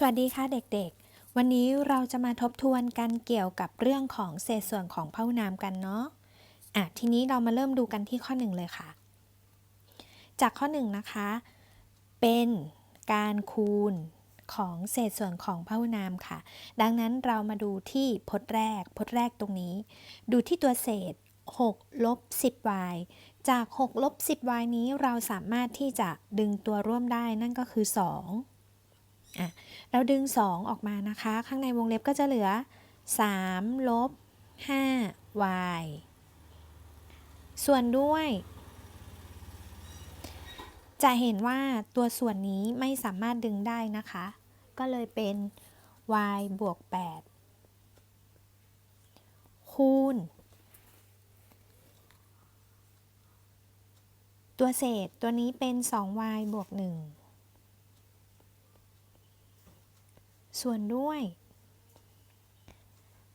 สวัสดีค่ะเด็กๆ วันนี้เราจะมาทบทวนกันเกี่ยวกับเรื่องของเศษส่วนของพหุนามกันเนาะอะทีนี้เรามาเริ่มดูกันที่ข้อหนึ่งเลยค่ะ จากข้อหนึ่งนะคะ เป็นการคูณของเศษส่วนของพหุนามค่ะ ดังนั้นเรามาดูที่พจน์แรก พจน์แรกตรงนี้ ดูที่ตัวเศษ6ลบ 10y จาก6ลบ 10y นี้เราสามารถที่จะดึงตัวร่วมได้นั่นก็คือ 2 อะเราดึง 2 ออกมานะคะ ข้างในวงเล็บก็จะเหลือ 3 ลบ 5y ส่วนด้วย จะเห็นว่าตัวส่วนนี้ไม่สามารถดึงได้นะคะ ก็เลยเป็น y บวก 8 คูณ ตัวเศษตัวนี้เป็น 2y บวก 1 ส่วนด้วย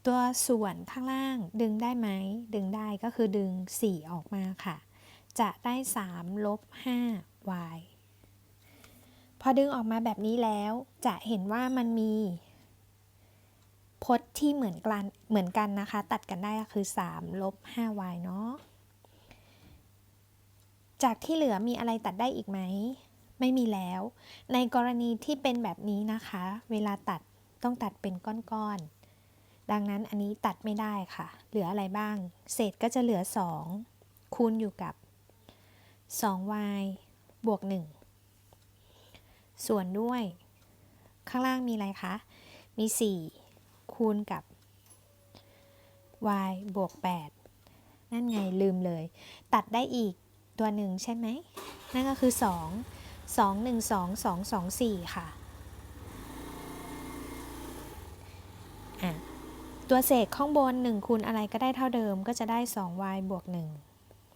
ตัวส่วนข้างล่างดึงได้ไหม ดึงได้ก็คือดึง 4 ออกมาค่ะ จะได้3ลบ 5y พอดึงออกมาแบบนี้แล้ว จะเห็นว่ามันมีพจน์ที่เหมือนกันเหมือนกันนะคะ ตัดกันได้ก็คือ3ลบ 5y เนาะ จากที่เหลือมีอะไรตัดได้อีกไหม ไม่มีแล้ว ในกรณีที่เป็นแบบนี้นะคะ เวลาตัดต้องตัดเป็นก้อนๆ ดังนั้นอันนี้ตัดไม่ได้ค่ะ เหลืออะไรบ้าง เศษก็จะเหลือ 2 คูณอยู่กับ 2y บวก 1 ส่วนด้วย ข้างล่างมีอะไรคะ มี 4 คูณกับ y บวก 8 นั่นไงลืมเลย ตัดได้อีกตัวหนึ่งใช่ไหม นั่นก็คือ 2 2 1 2 2 2 4ค่ะอะ ตัวเศษข้างบน 1 คูณอะไรก็ได้เท่าเดิมก็จะได้ 2y บวก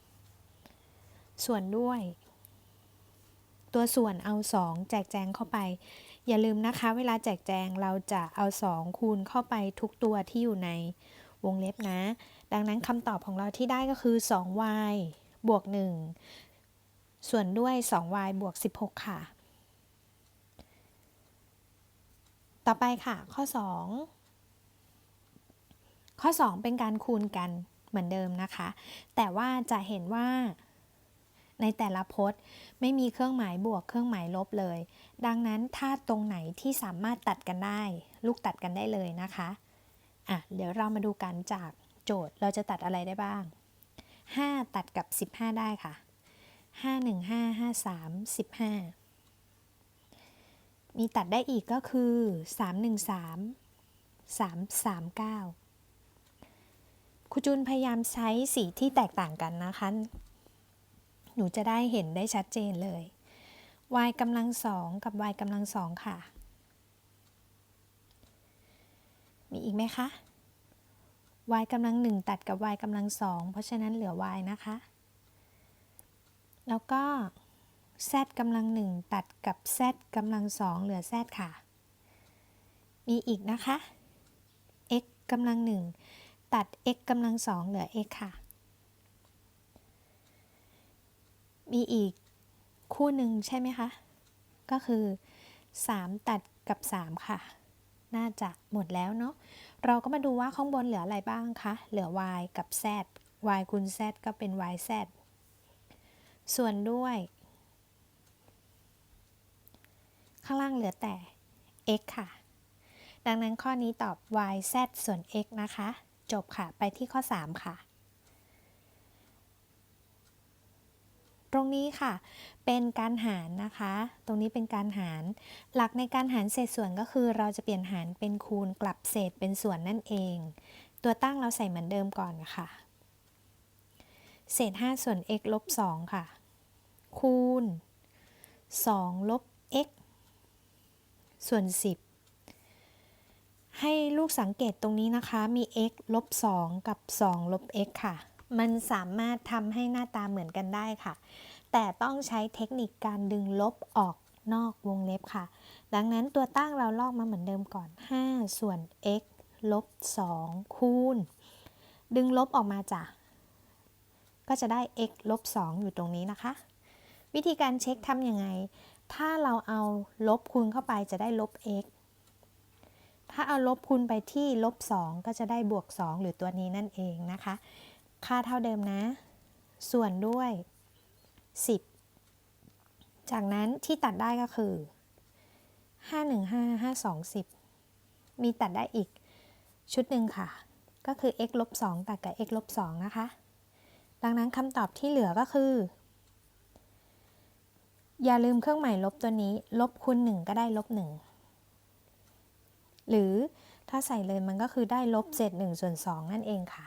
1 ส่วนด้วย ตัวส่วนเอา 2 แจกแจงเข้าไป อย่าลืมนะคะ เวลาแจกแจงเราจะเอา 2 คูณเข้าไปทุกตัวที่อยู่ในวงเล็บนะ ดังนั้นคำตอบของเราที่ได้ก็คือ 2y บวก 1 ส่วนด้วย 2y บวก 16 ค่ะ ต่อไปค่ะ ข้อ 2 ข้อ 2 เป็นการคูณกันเหมือนเดิมนะคะ แต่ว่าจะเห็นว่าในแต่ละพจน์ไม่มีเครื่องหมายบวกเครื่องหมายลบเลย ดังนั้นถ้าตรงไหนที่สามารถตัดกันได้ ลูกตัดกันได้เลยนะคะอะเดี๋ยวเรามาดูกันจากโจทย์เราจะตัดอะไรได้บ้าง 5 ตัดกับ 15 ได้ค่ะ 5 1 5 5 3 15 มีตัดได้อีกก็คือ 3 1 3 3 3 9 ครูจุนพยายามใช้สีที่แตกต่างกันนะคะ หนูจะได้เห็นได้ชัดเจนเลย y กำลังสองกับ y กำลังสองค่ะ มีอีกไหมคะ y กำลังหนึ่งตัดกับ y กำลังสองเพราะฉะนั้นเหลือ y นะคะ แล้วก็ z กำลังหนึ่งตัดกับ z กำลังสองเหลือ z ค่ะ มีอีกนะคะ x กำลังหนึ่งตัด x กำลังสองเหลือ x ค่ะ มีอีกคู่หนึ่งใช่ไหมคะ ก็คือ 3 ตัดกับ 3 ค่ะ น่าจะหมดแล้วเนาะ เราก็มาดูว่าข้างบนเหลืออะไรบ้างคะ เหลือ y กับ z y คูณ z ก็เป็น yz ส่วนด้วย ข้างล่างเหลือแต่ x ค่ะ ดังนั้นข้อนี้ตอบ yz ส่วน x นะคะ จบค่ะ ไปที่ข้อ 3 ค่ะ ตรงนี้ค่ะ เป็นการหารนะคะ ตรงนี้เป็นการหาร หลักในการหารเศษส่วนก็คือ เราจะเปลี่ยนหารเป็นคูณกลับเศษเป็นส่วนนั่นเอง ตัวตั้งเราใส่เหมือนเดิมก่อนค่ะ เศษ 5 ส่วน x ลบ 2 ค่ะ คูณ 2 ลบ x ส่วน 10 ให้ลูกสังเกตตรงนี้นะคะ มี x ลบ 2 กับ 2 ลบ x ค่ะ มันสามารถทำให้หน้าตาเหมือนกันได้ค่ะ แต่ต้องใช้เทคนิคการดึงลบออกนอกวงเล็บค่ะ ดังนั้นตัวตั้งเราลอกมาเหมือนเดิมก่อน 5 ส่วน x ลบ 2 คูณ ดึงลบออกมาจ้ะ ก็จะได้ x ลบ 2 อยู่ตรงนี้นะคะ วิธีการเช็คทำยังไง ถ้าเราเอาลบคูณเข้าไปจะได้ลบ x ถ้าเอาลบคูณไปที่ลบ 2 ก็จะได้บวก 2 หรือตัวนี้นั่นเองนะคะ ค่าเท่าเดิมนะ ส่วนด้วย 10 จากนั้นที่ตัดได้ก็คือ 5 1 5 5 2 10 มีตัดได้อีกชุดหนึ่งค่ะ ก็คือ x ลบ2ตัดกับ x ลบ2นะคะ ดังนั้นคำตอบที่เหลือก็คือ อย่าลืมเครื่องหมายลบตัวนี้ ลบคูณ1ก็ได้ลบ1หรือถ้าใส่เลยมันก็คือได้ลบเศษ1ส่วน2นั่นเองค่ะ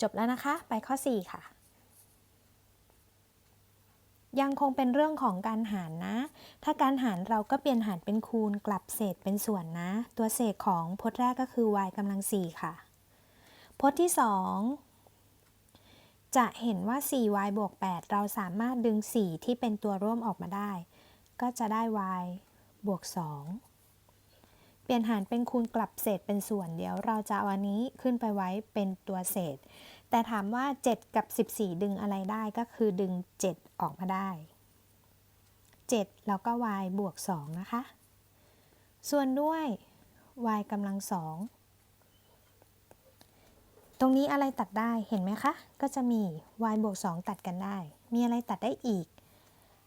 จบแล้วนะคะ ไปข้อ 4 ค่ะ ยังคงเป็นเรื่องของการหารนะ ถ้าการหารเราก็เปลี่ยนหารเป็นคูณกลับเศษเป็นส่วนนะ ตัวเศษของพจน์แรกก็คือ y กำลัง4ค่ะพจน์ที่ 2 จะเห็นว่า 4y บวก 8 เราสามารถดึง 4 ที่เป็นตัวร่วมออกมาได้ ก็จะได้ y บวก 2 เปลี่ยนหารเป็นคูณกลับเศษเป็นส่วน เดี๋ยวเราจะเอาอันนี้ขึ้นไปไว้เป็นตัวเศษ แต่ถามว่า 7 กับ 14 ดึงอะไรได้ก็คือดึง 7 ออกมาได้ 7 แล้วก็ y บวก 2 นะคะ ส่วนด้วย y กำลัง2 ตรงนี้อะไรตัดได้เห็นไหมคะ ก็จะมี y บวก2ตัดกันได้ มีอะไรตัดได้อีก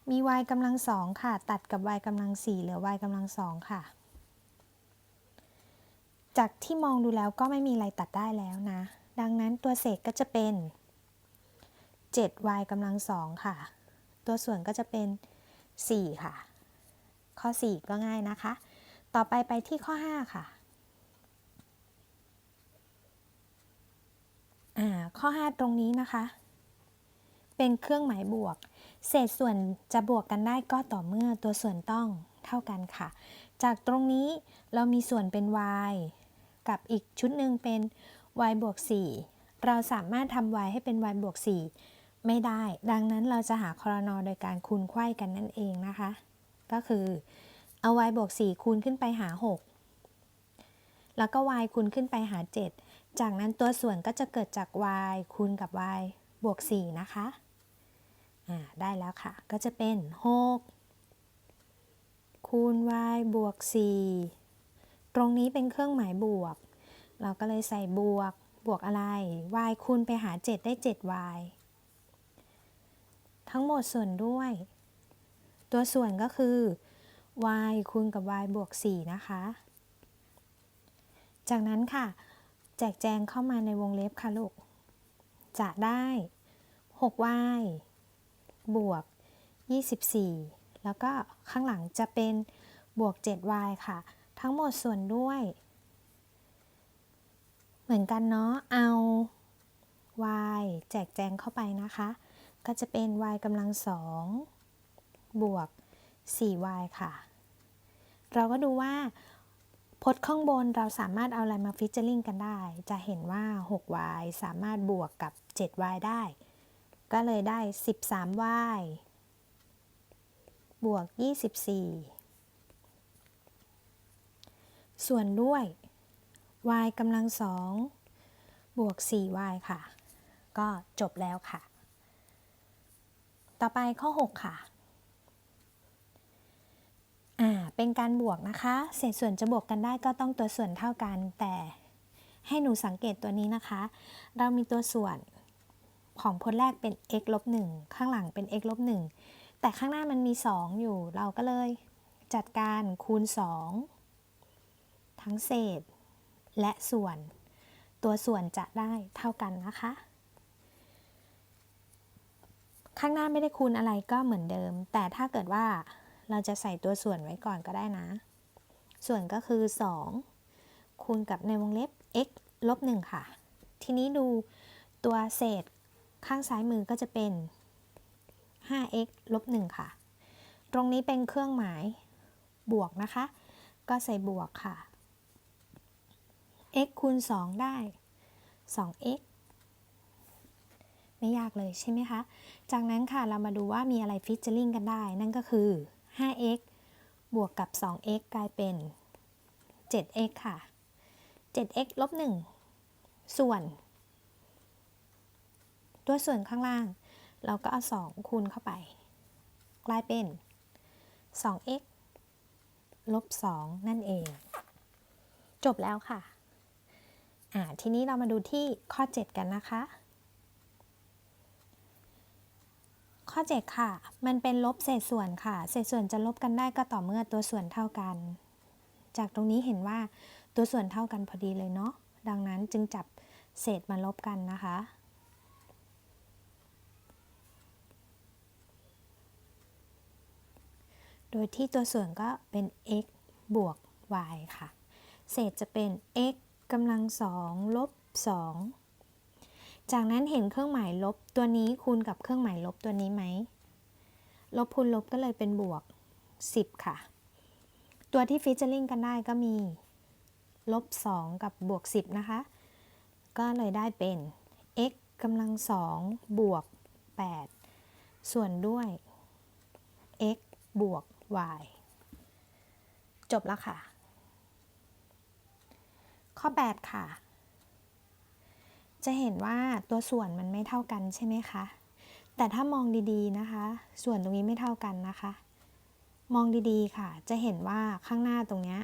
มี y กำลัง2ค่ะ ตัดกับ y กำลัง4เหลือ y กำลัง2ค่ะ จากที่มองดูแล้วก็ไม่มีอะไรตัดได้แล้วนะ ดังนั้นตัวเศษก็จะเป็น 7y กำลัง2ค่ะ ตัวส่วนก็จะเป็น 4 ค่ะ ข้อ 4 ก็ง่ายนะคะ ต่อไปไปที่ข้อ 5 ค่ะ อ่า ข้อ 5 ตรงนี้นะคะ เป็นเครื่องหมายบวก เศษส่วนจะบวกกันได้ก็ต่อเมื่อตัวส่วนต้องเท่ากันค่ะ จากตรงนี้เรามีส่วนเป็น y กับอีกชุดหนึ่งเป็น y บวก 4 เราสามารถทำ y ให้เป็น y บวก 4 ไม่ได้ ดังนั้นเราจะหาคอรนอโดยการคูณไขว้กันนั่นเองนะคะ ก็คือเอา y บวก 4 คูณขึ้นไปหา 6 แล้วก็ y คูณขึ้นไปหา 7 จากนั้นตัวส่วนก็จะเกิดจาก y คูณกับ y บวก 4 นะคะ อ่า ได้แล้วค่ะ ก็จะเป็น 6 คูณ y บวก 4 ตรงนี้เป็นเครื่องหมายบวก เราก็เลยใส่บวก บวกอะไร y คูณไปหา 7 ได้ 7y ทั้งหมดส่วนด้วย ตัวส่วนก็คือ y คูณกับ y บวก 4 นะคะ จากนั้นค่ะ แจกแจงเข้ามาในวงเล็บค่ะลูก จะได้ 6y บวก 24 แล้วก็ข้างหลังจะเป็นบวก 7y ค่ะ ทั้งหมดส่วนด้วย เหมือนกันเนาะ เอา y แจกแจงเข้าไปนะคะ ก็จะเป็น y กำลังสองบวก 4y ค่ะ เราก็ดูว่า พจน์ข้างบนเราสามารถเอาอะไรมาฟิชเจอริงกันได้ จะเห็นว่า 6y สามารถบวกกับ 7y ได้ ก็เลยได้ 13y บวก 24 ส่วนด้วย y กำลังสองบวก 4y ค่ะ ก็จบแล้วค่ะ ต่อไปข้อ 6 ค่ะ อ่าเป็นการบวกนะคะ เศษส่วนจะบวกกันได้ก็ต้องตัวส่วนเท่ากัน แต่ให้หนูสังเกตตัวนี้นะคะ เรามีตัวส่วนของพจน์แรกเป็น x ลบ1ข้างหลังเป็น x ลบ1แต่ข้างหน้ามันมี 2 อยู่ เราก็เลยจัดการคูณ 2 ทั้งเศษ และส่วน ตัวส่วนจะได้เท่ากันนะคะ ข้างหน้าไม่ได้คูณอะไรก็เหมือนเดิม แต่ถ้าเกิดว่า เราจะใส่ตัวส่วนไว้ก่อนก็ได้นะ ส่วนก็คือ 2 คูณกับในวงเล็บ x ลบ1ค่ะ ทีนี้ดูตัวเศษข้างซ้ายมือก็จะเป็น 5x ลบ1ค่ะ ตรงนี้เป็นเครื่องหมายบวกนะคะ ก็ใส่บวกค่ะ x คูณ 2 ได้ 2x ไม่ยากเลยใช่ไหมคะ จากนั้นค่ะเรามาดูว่ามีอะไรฟิชเจอริงกันได้ นั่นก็คือ 5x บวกกับ 2x กลายเป็น 7x ค่ะ 7x ลบ 1 ส่วน ตัวส่วนข้างล่าง เราก็เอา 2 คูณเข้าไป กลายเป็น 2x ลบ 2 นั่นเอง จบแล้วค่ะ อ่า ทีนี้เรามาดูที่ข้อ 7 กันนะคะ ข้อ 7 ค่ะ มันเป็นลบเศษส่วนค่ะ เศษส่วนจะลบกันได้ก็ต่อเมื่อตัวส่วนเท่ากัน จากตรงนี้เห็นว่าตัวส่วนเท่ากันพอดีเลยเนาะ ดังนั้นจึงจับเศษมาลบกันนะคะ โดยที่ตัวส่วนก็เป็น x บวก y ค่ะ เศษจะเป็น x กำลังสองลบ2 จากนั้นเห็นเครื่องหมายลบตัวนี้คูณกับเครื่องหมายลบตัวนี้ไหม ลบคูณลบก็เลยเป็นบวก 10 ค่ะ ตัวที่ฟิชเจอริงกันได้ก็มี ลบ 2 กับบวก 10 นะคะ ก็เลยได้เป็น x กำลังสองบวก 8 ส่วนด้วย x บวก y จบแล้วค่ะ ข้อ 8 ค่ะ จะเห็นว่าตัวส่วนมันไม่เท่ากันใช่ไหมคะ แต่ถ้ามองดีๆนะคะ ส่วนตรงนี้ไม่เท่ากันนะคะ มองดีๆค่ะ จะเห็นว่าข้างหน้าตรงนี้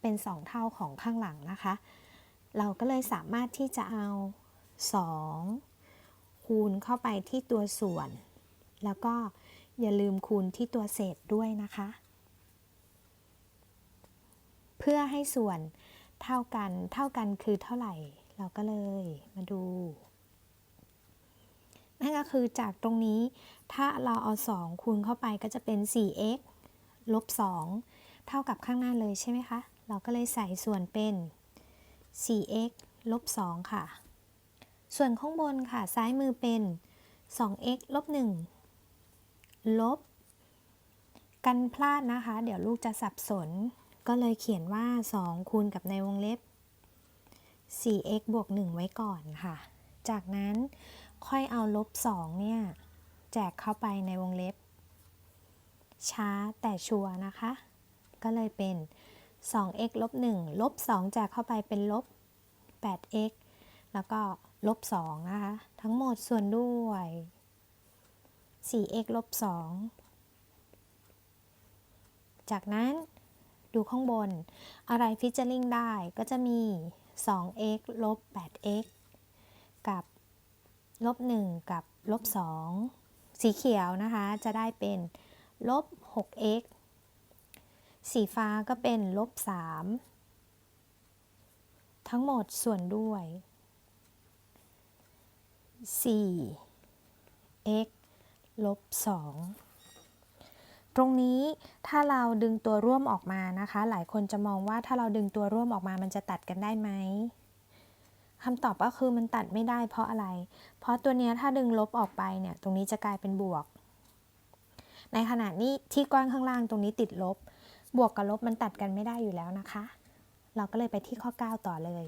เป็น 2 เท่าของข้างหลังนะคะ เราก็เลยสามารถที่จะเอา 2 คูณเข้าไปที่ตัวส่วน แล้วก็อย่าลืมคูณที่ตัวเศษด้วยนะคะ เพื่อให้ส่วนเท่ากัน เท่ากันคือเท่าไหร่ เราก็เลยมาดู นั่นก็คือจากตรงนี้ถ้าเราเอา 2 คูณเข้าไปก็จะเป็น 4x ลบ 2 เท่ากับข้างหน้าเลยใช่ไหมคะ เราก็เลยใส่ส่วนเป็น 4x ลบ 2 ค่ะ ส่วนข้างบนค่ะ ซ้ายมือเป็น 2x ลบ 1 ลบ กันพลาดนะคะ เดี๋ยวลูกจะสับสน ก็เลยเขียนว่า 2 คูณกับในวงเล็บ 4x บวก 1 ไว้ก่อนค่ะ จากนั้นค่อยเอาลบ 2 เนี่ย แจกเข้าไปในวงเล็บ ช้าแต่ชัวร์นะคะ ก็เลยเป็น 2x ลบ 1 ลบ 2 แจกเข้าไปเป็นลบ 8x แล้วก็ลบ 2 นะคะ ทั้งหมดส่วนด้วย 4x ลบ 2 จากนั้นดูข้างบน อะไรฟิชเจอริงได้ก็จะมี 2x ลบ 8x กับลบ 1 กับลบ 2 สีเขียวนะคะจะได้เป็นลบ 6x สีฟ้าก็เป็นลบ 3 ทั้งหมดส่วนด้วย 4x ลบ 2 ตรงนี้ถ้าเราดึงตัวร่วมออกมานะคะ หลายคนจะมองว่าถ้าเราดึงตัวร่วมออกมามันจะตัดกันได้ไหมคำตอบก็คือมันตัดไม่ได้เพราะอะไร เพราะตัวนี้ถ้าดึงลบออกไปเนี่ยตรงนี้จะกลายเป็นบวก ในขณะนี้ที่ก้อนข้างล่างตรงนี้ติดลบ บวกกับลบมันตัดกันไม่ได้อยู่แล้วนะคะ เราก็เลยไปที่ข้อ 9 ต่อเลย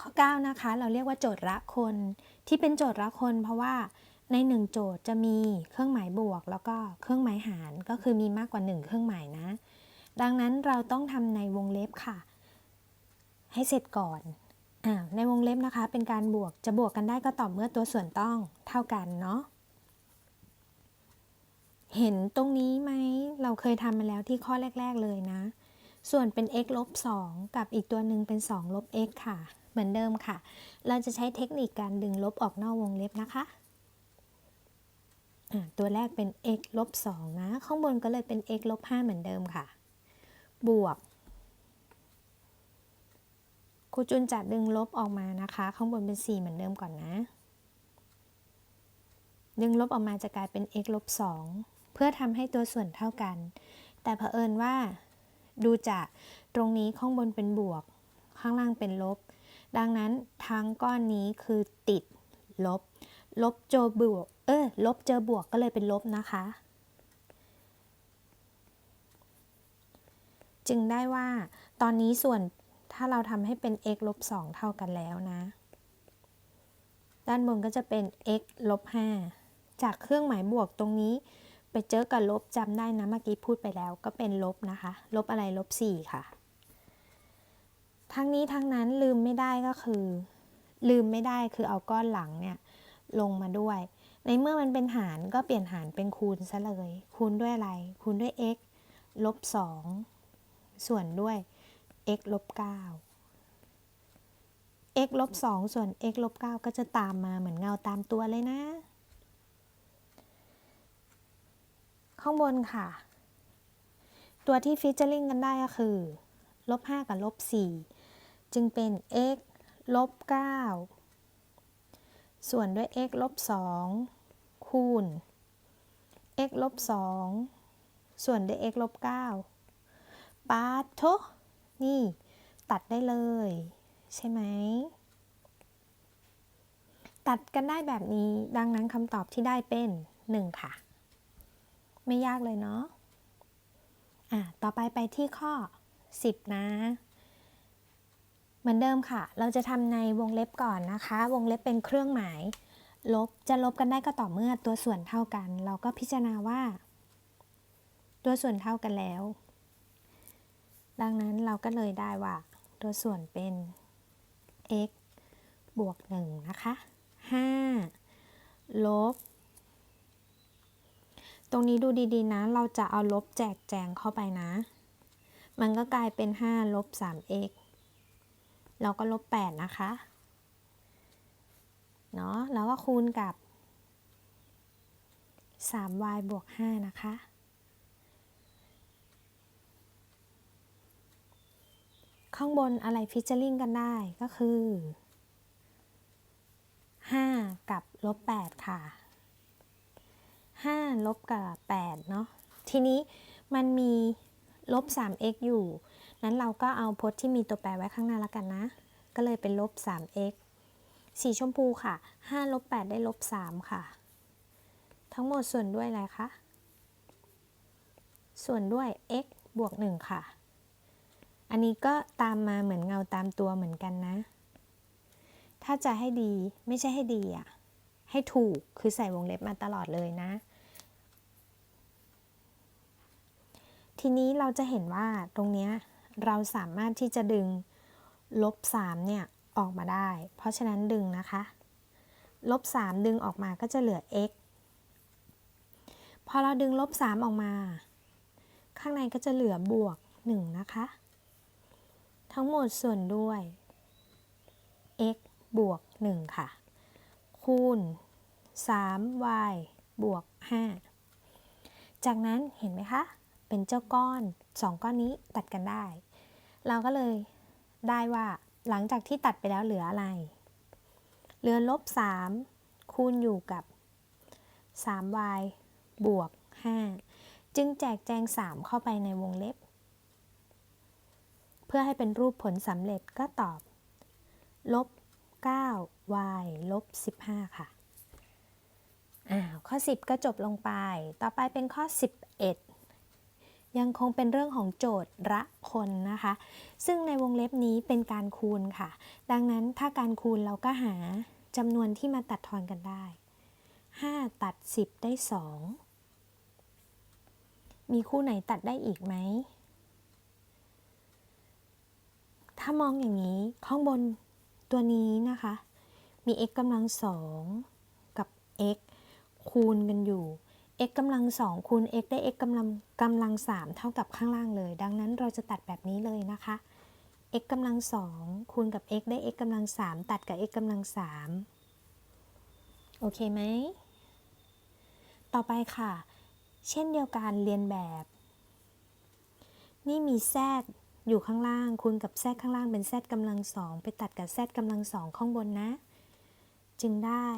ข้อ 9 นะคะ เราเรียกว่าโจทย์ละคนที่เป็นโจทย์ละคน เพราะว่าใน 1 โจทย์จะมีเครื่องหมายบวก แล้วก็เครื่องหมายหารก็คือมีมากกว่า 1 เครื่องหมายนะ ดังนั้นเราต้องทำในวงเล็บค่ะ ให้เสร็จก่อนอในวงเล็บนะคะ เป็นการบวกจะบวกกันได้ก็ต่อเมื่อตัวส่วนต้องเท่ากันเนาะเห็นตรงนี้ไหมเราเคยทำมาแล้วที่ข้อแรก ๆเลยนะ ส่วนเป็น x ลบ2กับอีกตัวหนึ่งเป็น2ลบ x ค่ะ เหมือนเดิมค่ะ เราจะใช้เทคนิคการดึงลบออกนอกวงเล็บนะคะตัวแรกเป็น x ลบ2นะ ข้างบนก็เลยเป็น x ลบ5เหมือนเดิมค่ะ บวก ครูจุนจะดึงลบออกมานะคะ ข้างบนเป็น 4 เหมือนเดิมก่อนนะ ดึงลบออกมาจะกลายเป็น x ลบ2เพื่อทำให้ตัวส่วนเท่ากัน แต่เผอิญว่า ดูจากตรงนี้ข้างบนเป็นบวก ข้างล่างเป็นลบ ดังนั้นทั้งก้อนนี้คือติดลบ ลบเจอบวก เออลบเจอบวกก็เลยเป็นลบนะคะ จึงได้ว่า ตอนนี้ส่วนถ้าเราทำให้เป็น x ลบ2เท่ากันแล้วนะ ด้านบนก็จะเป็น x ลบ5จากเครื่องหมายบวกตรงนี้ไปเจอกับลบจำได้นะเมื่อกี้พูดไปแล้วก็เป็นลบนะคะ ลบอะไรลบ 4 ค่ะ ทั้งนี้ทั้งนั้นลืมไม่ได้ก็คือ ลืมไม่ได้คือเอาก้อนหลังเนี่ยลงมาด้วย ในเมื่อมันเป็นหารก็เปลี่ยนหารเป็นคูณซะเลย คูณด้วยอะไร คูณด้วย x ลบสองส่วนด้วย x ลบเก้า x ลบสองส่วน x ลบเก้าก็จะตามมาเหมือนเงาตามตัวเลยนะ ข้างบนค่ะ ตัวที่ฟิชเจอริงกันได้ก็คือลบ5กับลบ4 จึงเป็น x ลบ 9 ส่วนด้วย x ลบ 2 คูณ x ลบ 2 ส่วนด้วย x ลบ 9 ปาโทนี่ตัดได้เลย ใช่ไหม ตัดกันได้แบบนี้ ดังนั้นคำตอบที่ได้เป็น 1 ค่ะ ไม่ยากเลยเนาะอะ ต่อไปไปที่ข้อ 10 นะ เหมือนเดิมค่ะ เราจะทำในวงเล็บก่อนนะคะ วงเล็บเป็นเครื่องหมาย ลบ จะลบกันได้ก็ต่อเมื่อตัวส่วนเท่ากัน เราก็พิจารณาว่า ตัวส่วนเท่ากันแล้ว ดังนั้นเราก็เลยได้ว่า ตัวส่วนเป็น x บวก 1 นะคะ 5 ลบ ตรงนี้ดูดีๆนะ เราจะเอาลบแจกแจงเข้าไปนะ มันก็กลายเป็น 5 ลบ 3x เราก็ลบ 8 นะคะ เนาะแล้วก็คูณกับ 3y บวก 5 นะคะ ข้างบนอะไรฟิชเจอริงกันได้ก็คือ 5 กับลบ 8 ค่ะ 5 ลบกับ 8 เนาะทีนี้มันมีลบ 3x อยู่ นั้นเราก็เอาพจน์ที่มีตัวแปรไว้ข้างหน้าแล้วกันนะ ก็เลยเป็นลบ 3x สีชมพูค่ะ 5 ลบ 8 ได้ลบ 3 ค่ะ ทั้งหมดส่วนด้วยอะไรคะ ส่วนด้วย x บวก 1 ค่ะ อันนี้ก็ตามมาเหมือนเงาตามตัวเหมือนกันนะ ถ้าจะให้ดีไม่ใช่ให้ดีอะให้ถูกคือใส่วงเล็บมาตลอดเลยนะ ทีนี้เราจะเห็นว่าตรงเนี้ย เราสามารถที่จะดึงลบ3เนี่ยออกมาได้ เพราะฉะนั้นดึงนะคะลบ3ดึงออกมาก็จะเหลือ x พอเราดึงลบ3ออกมา ข้างในก็จะเหลือบวก 1 นะคะ ทั้งหมดส่วนด้วย x บวก 1 ค่ะ คูณ 3y บวก 5 จากนั้นเห็นไหมคะ เป็นเจ้าก้อน 2 ก้อนนี้ตัดกันได้ เราก็เลยได้ว่าหลังจากที่ตัดไปแล้วเหลืออะไร เหลือลบ 3 คูณอยู่กับ 3y บวก 5 จึงแจกแจง 3 เข้าไปในวงเล็บ เพื่อให้เป็นรูปผลสำเร็จก็ตอบ ลบ 9y ลบ 15 ค่ะ อ้าว ข้อ 10 ก็จบลงไป ต่อไปเป็นข้อ 11 ยังคงเป็นเรื่องของโจทย์ละคนนะคะ ซึ่งในวงเล็บนี้เป็นการคูณค่ะ ดังนั้นถ้าการคูณเราก็หาจำนวนที่มาตัดทอนกันได้ 5 ตัด 10 ได้ 2 มีคู่ไหนตัดได้อีกไหม ถ้ามองอย่างนี้ ข้างบนตัวนี้นะคะ มี x กำลังสองกับ x คูณกันอยู่ x กำลังสองคูณ x ได้ x กำลังกำลังสามเท่ากับข้างล่างเลย ดังนั้นเราจะตัดแบบนี้เลยนะคะ x กำลังสองคูณกับ x ได้ x กำลังสามตัดกับ x กำลังสามโอเคไหม ต่อไปค่ะ เช่นเดียวกันเรียนแบบ นี่มีแซดอยู่ข้างล่างคูณกับแซดข้างล่างเป็นแซดกำลังสองไปตัดกับแซดกำลังสองข้างบนนะ จึงได้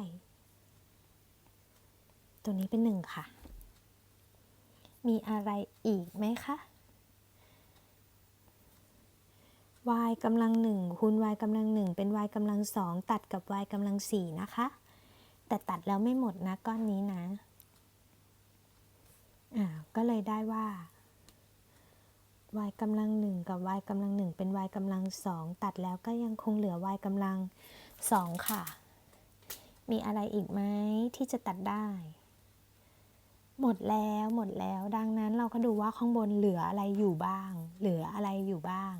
ตัวนี้เป็นหนึ่งค่ะ มีอะไรอีกไหมคะ y กำลังหนึ่งคูณ y กำลังหนึ่งเป็น y กำลังสองตัดกับ y กำลังสี่นะคะ แต่ตัดแล้วไม่หมดนะก้อนนี้นะอ่าก็เลยได้ว่า y กำลังหนึ่งกับ y กำลังหนึ่งเป็น y กำลังสองตัดแล้วก็ยังคงเหลือ y กำลังสองค่ะ มีอะไรอีกไหมที่จะตัดได้ หมดแล้วหมดแล้ว ดังนั้นเราก็ดูว่าข้างบนเหลืออะไรอยู่บ้าง เหลืออะไรอยู่บ้าง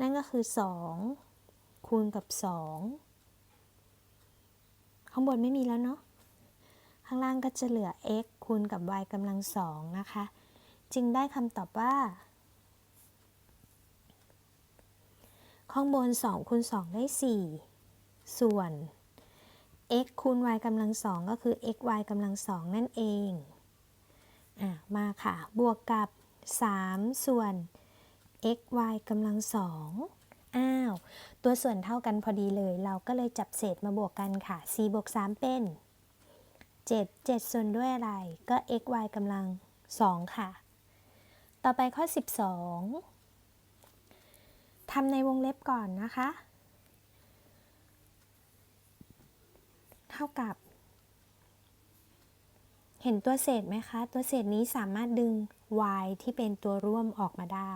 นั่นก็คือ 2 คูณกับ 2 ข้างบนไม่มีแล้วเนาะข้างล่างก็จะเหลือ x คูณกับ y กำลังสองนะคะ จึงได้คำตอบว่า ข้างบน 2 คูณ 2 ได้ 4 ส่วน x คูณ y กำลังสองก็คือ x y กำลังสองนั่นเอง มาค่ะ บวกกับ 3 ส่วน x y กำลังสองอ้าว ตัวส่วนเท่ากันพอดีเลย เราก็เลยจับเศษมาบวกกันค่ะ 4 บวก 3 เป็น 7 7 ส่วนด้วยอะไร ก็ x y กำลัง2ค่ะ ต่อไปข้อ 12 ทำในวงเล็บก่อนนะคะ เท่ากับ เห็นตัวเศษไหมคะ ตัวเศษนี้สามารถดึง y ที่เป็นตัวร่วมออกมาได้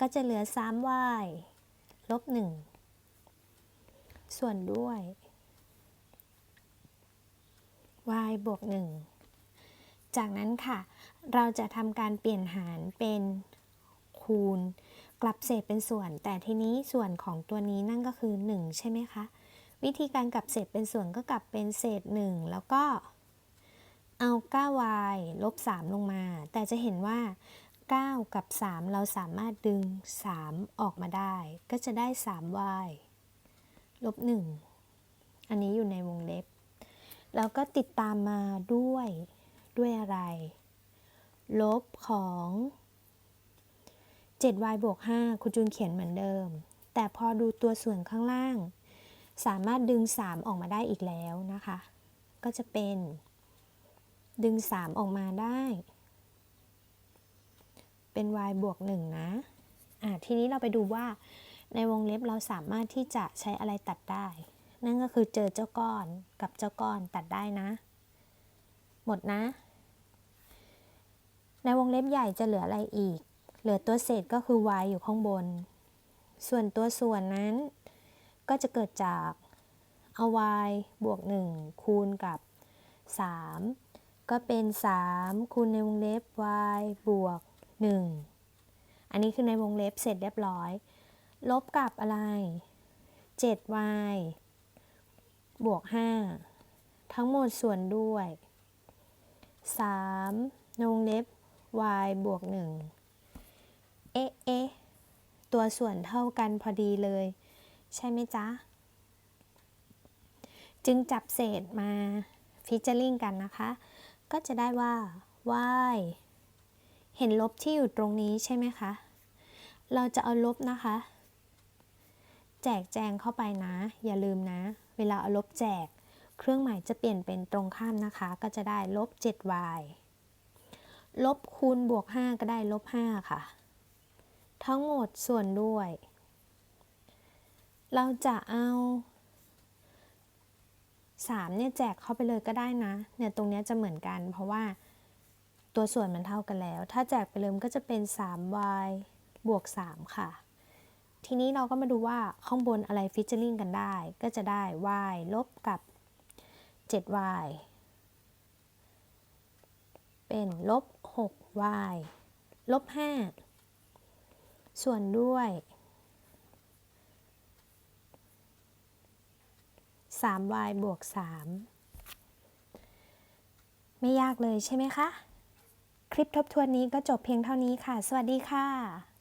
ก็จะเหลือ 3y ลบ 1 ส่วนด้วย y บวก 1 จากนั้นค่ะ เราจะทำการเปลี่ยนหารเป็นคูณ กลับเศษเป็นส่วน แต่ทีนี้ส่วนของตัวนี้นั่นก็คือ 1 ใช่ไหมคะ วิธีการกลับเศษเป็นส่วนก็กลับเป็นเศษ 1 แล้วก็ เอา 9y ลบ 3 ลงมา แต่จะเห็นว่า 9 กับ 3 เราสามารถดึง 3 ออกมาได้ ก็จะได้ 3y ลบ 1 อันนี้อยู่ในวงเล็บ แล้วก็ติดตามมาด้วยด้วยอะไร ลบของ 7y บวก 5คุณจูนเขียนเหมือนเดิม แต่พอดูตัวส่วนข้างล่าง สามารถดึง 3 ออกมาได้อีกแล้วนะคะ ก็จะเป็น ดึง 3 ออกมาได้ เป็น y บวก 1 นะอะทีนี้เราไปดูว่าในวงเล็บเราสามารถที่จะใช้อะไรตัดได้ นั่นก็คือเจอเจ้าก้อนกับเจ้าก้อนตัดได้นะ หมดนะ ในวงเล็บใหญ่จะเหลืออะไรอีก เหลือตัวเศษก็คือ y อยู่ข้างบน ส่วนตัวส่วนนั้น ก็จะเกิดจากเอา y บวก 1 คูณกับ 3 ก็เป็น 3 คูณในวงเล็บ y บวก 1 อันนี้คือในวงเล็บเสร็จเรียบร้อย ลบกับอะไร 7y บวก 5 ทั้งหมดส่วนด้วย 3 ในวงเล็บ y บวก 1 เอ๊ะเอ๊ะตัวส่วนเท่ากันพอดีเลย ใช่ไหมจ๊ะ จึงจับเศษมาฟิชเจอริงกันนะคะ ก็จะได้ว่า y เห็นลบที่อยู่ตรงนี้ใช่ไหมคะ เราจะเอาลบนะคะ แจกแจงเข้าไปนะ อย่าลืมนะ เวลาเอาลบแจก เครื่องหมายจะเปลี่ยนเป็นตรงข้ามนะคะ ก็จะได้ลบ 7y ลบคูณบวก 5 ก็ได้ลบ 5 ค่ะ ทั้งหมดส่วนด้วย เราจะเอา 3เนี่ยแจกเข้าไปเลยก็ได้นะ เนี่ยตรงนี้จะเหมือนกัน เพราะว่าตัวส่วนมันเท่ากันแล้ว ถ้าแจกไปเลยมันก็จะเป็น 3y บวก 3 ค่ะ ทีนี้เราก็มาดูว่าข้างบนอะไรฟิชเจอริงกันได้ ก็จะได้ y ลบกับ 7y เป็นลบ 6y ลบ 5 ส่วนด้วย 3y บวก 3 ไม่ยากเลยใช่ไหมคะ คลิปทบทวนนี้ก็จบเพียงเท่านี้ค่ะ สวัสดีค่ะ